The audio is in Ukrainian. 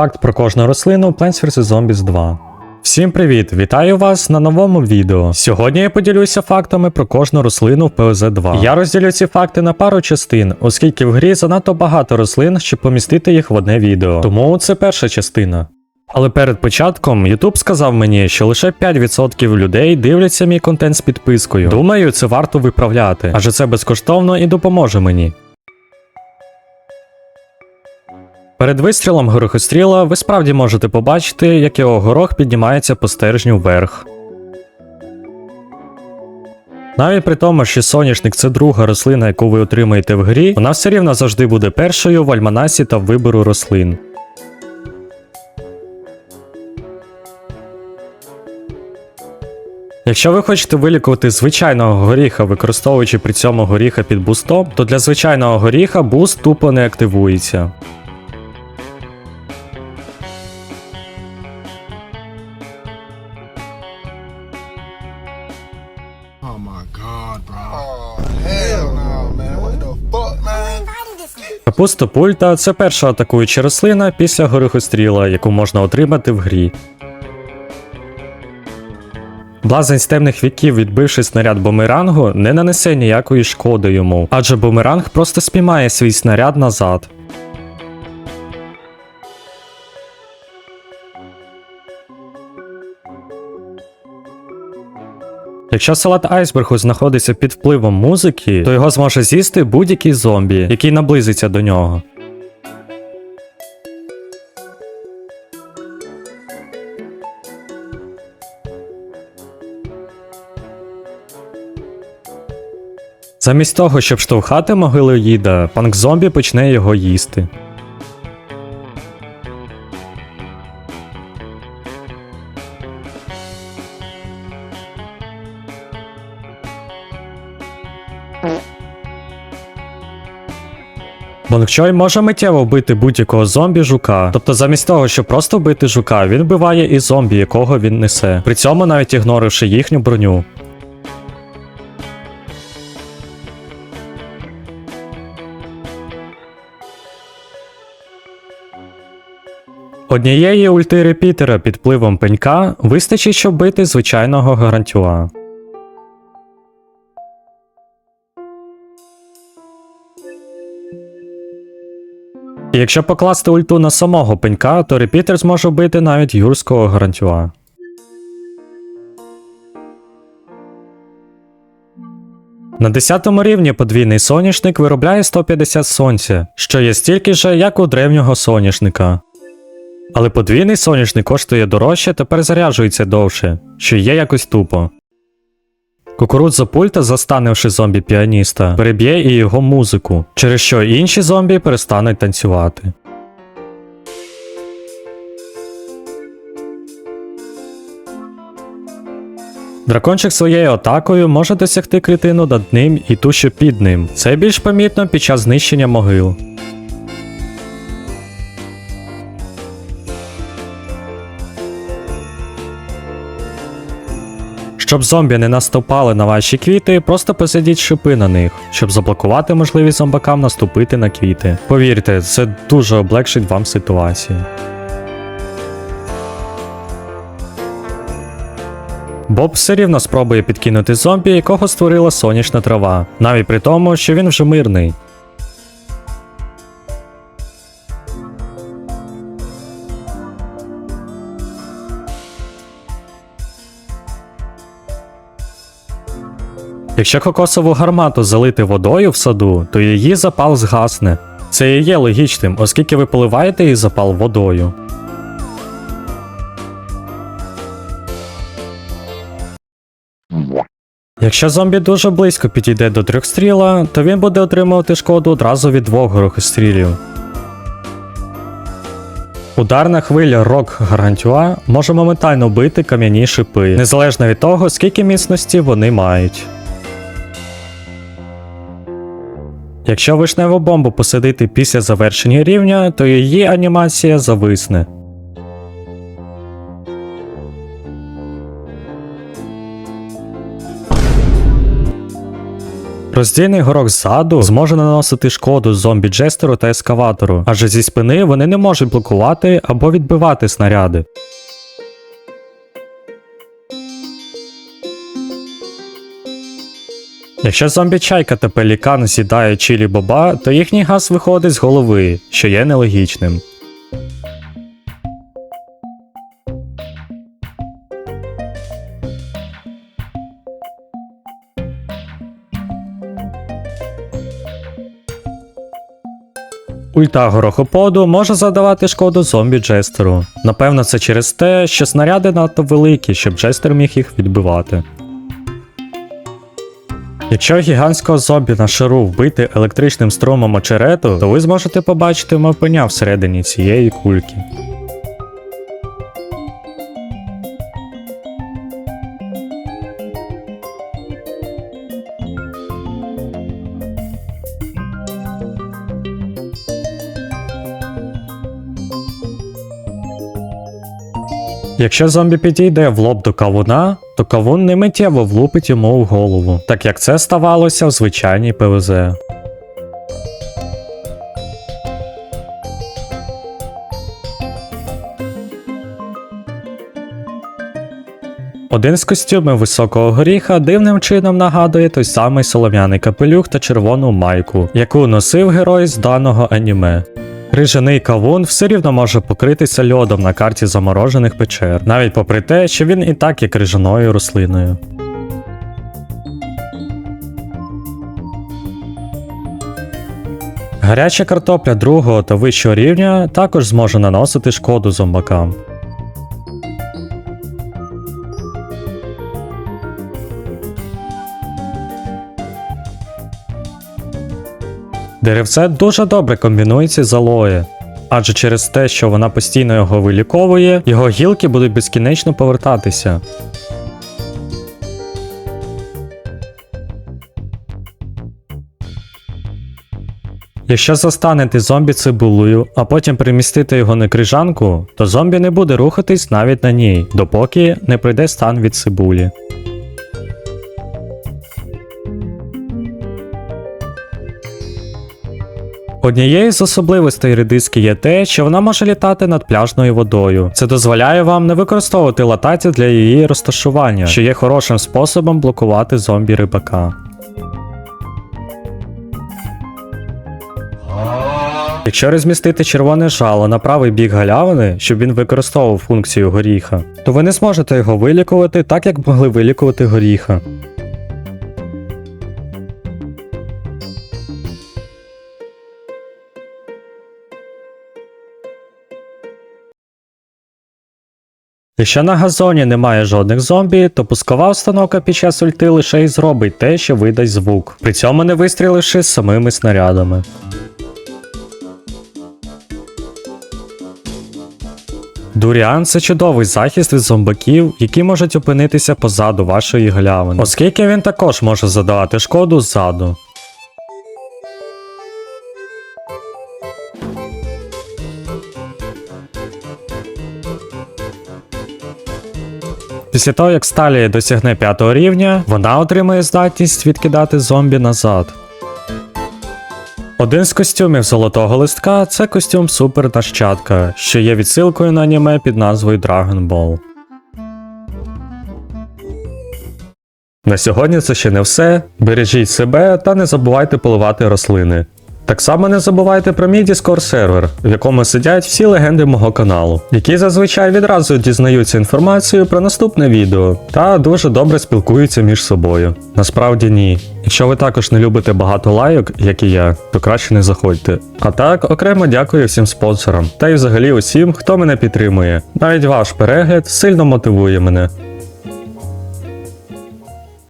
Факт про кожну рослину Plants vs. Zombies 2. Всім привіт! Вітаю вас на новому відео. Сьогодні я поділюся фактами про кожну рослину в POZ 2. Я розділю ці факти на пару частин, оскільки в грі занадто багато рослин, щоб помістити їх в одне відео. Тому це перша частина. Але перед початком YouTube сказав мені, що лише 5% людей дивляться мій контент з підпискою. Думаю, це варто виправляти, адже це безкоштовно і допоможе мені. Перед вистрілом горохостріла ви справді можете побачити, як його горох піднімається по стержню вверх. Навіть при тому, що соняшник це друга рослина, яку ви отримаєте в грі, вона все рівно завжди буде першою в альманасі та в вибору рослин. Якщо ви хочете вилікувати звичайного горіха, використовуючи при цьому горіха під бустом, то для звичайного горіха буст тупо не активується. Капуста пульта це перша атакуюча рослина після горихостріла, яку можна отримати в грі. Блазень з темних віків, відбивши снаряд бумерангу, не нанесе ніякої шкоди йому, адже бумеранг просто спіймає свій снаряд назад. Якщо салат айсбергу знаходиться під впливом музики, то його зможе з'їсти будь-який зомбі, який наблизиться до нього. Замість того, щоб штовхати могилоїда, панк зомбі почне його їсти. Бонгчой може миттєво вбити будь-якого зомбі жука. Тобто, замість того, щоб просто вбити жука, він вбиває і зомбі, якого він несе, при цьому навіть ігноривши їхню броню. Однієї ульти репітера під впливом пенька вистачить, щоб бити звичайного гарантюа. Якщо покласти ульту на самого пенька, то репітер зможе вбити навіть юрського гарантюа. На 10 рівні подвійний соняшник виробляє 150 сонця, що є стільки же, як у древнього соняшника. Але подвійний соняшник коштує дорожче та перезаряджується довше, що є якось тупо. Кукурудза пульта, застанивши зомбі піаніста, переб'є і його музику, через що інші зомбі перестануть танцювати. Дракончик своєю атакою може досягти клітину над ним і ту, що під ним. Це більш помітно під час знищення могил. Щоб зомбі не наступали на ваші квіти, просто посадіть шипи на них, щоб заблокувати можливість зомбакам наступити на квіти. Повірте, це дуже облегшить вам ситуацію. Боб все рівно спробує підкинути зомбі, якого створила сонячна трава, навіть при тому, що він вже мирний. Якщо кокосову гармату залити водою в саду, то її запал згасне. Це і є логічним, оскільки ви поливаєте її запал водою. Якщо зомбі дуже близько підійде до трьохстріла, то він буде отримувати шкоду одразу від двох горохострілів. Ударна хвиля рок гарантюа може моментально бити кам'яні шипи, незалежно від того, скільки міцності вони мають. Якщо вишневу бомбу посадити після завершення рівня, то її анімація зависне. Роздільний горох ззаду зможе наносити шкоду зомбі джестеру та ескаватору, адже зі спини вони не можуть блокувати або відбивати снаряди. Якщо зомбі чайка та пелікан з'їдає чилі боба, то їхній газ виходить з голови, що є нелогічним. Ульта горохоподу може завдавати шкоду зомбі Джестеру. Напевно, це через те, що снаряди надто великі, щоб Джестер міг їх відбивати. Якщо гігантського зомбі на шару вбити електричним струмом очерету, то ви зможете побачити мавпеня всередині цієї кульки. Якщо зомбі підійде в лоб до кавуна, то кавун не миттєво влупить йому в голову, так як це ставалося в звичайній ПВЗ. Один з костюмів високого горіха дивним чином нагадує той самий солом'яний капелюх та червону майку, яку носив герой з даного аніме. Крижаний кавун все рівно може покритися льодом на карті заморожених печер, навіть попри те, що він і так є крижаною рослиною. Гаряча картопля другого та вищого рівня також зможе наносити шкоду зомбакам. Деревце дуже добре комбінується з алоє, адже через те, що вона постійно його виліковує, його гілки будуть безкінечно повертатися. Якщо застанете зомбі цибулею, а потім примістити його на крижанку, то зомбі не буде рухатись навіть на ній, допоки не пройде стан від цибулі. Однією з особливостей редиски є те, що вона може літати над пляжною водою. Це дозволяє вам не використовувати лататі для її розташування, що є хорошим способом блокувати зомбі рибака. Якщо розмістити червоне жало на правий бік галявини, щоб він використовував функцію горіха, то ви не зможете його вилікувати так, як могли вилікувати горіха. Якщо на газоні немає жодних зомбі, то пускова установка під час ульти лише й зробить те, що видасть звук, при цьому не вистріливши самими снарядами. Дуріан це чудовий захист від зомбаків, які можуть опинитися позаду вашої галявини, оскільки він також може задавати шкоду ззаду. Після того, як Сталія досягне п'ятого рівня, вона отримує здатність відкидати зомбі назад. Один з костюмів золотого листка це костюм Супер Нащадка, що є відсилкою на аніме під назвою Dragon Ball. На сьогодні це ще не все. Бережіть себе та не забувайте поливати рослини. Так само не забувайте про мій Discord сервер, в якому сидять всі легенди мого каналу, які зазвичай відразу дізнаються інформацію про наступне відео та дуже добре спілкуються між собою. Насправді ні. Якщо ви також не любите багато лайок, як і я, то краще не заходьте. А так, окремо дякую всім спонсорам та й взагалі усім, хто мене підтримує. Навіть ваш перегляд сильно мотивує мене.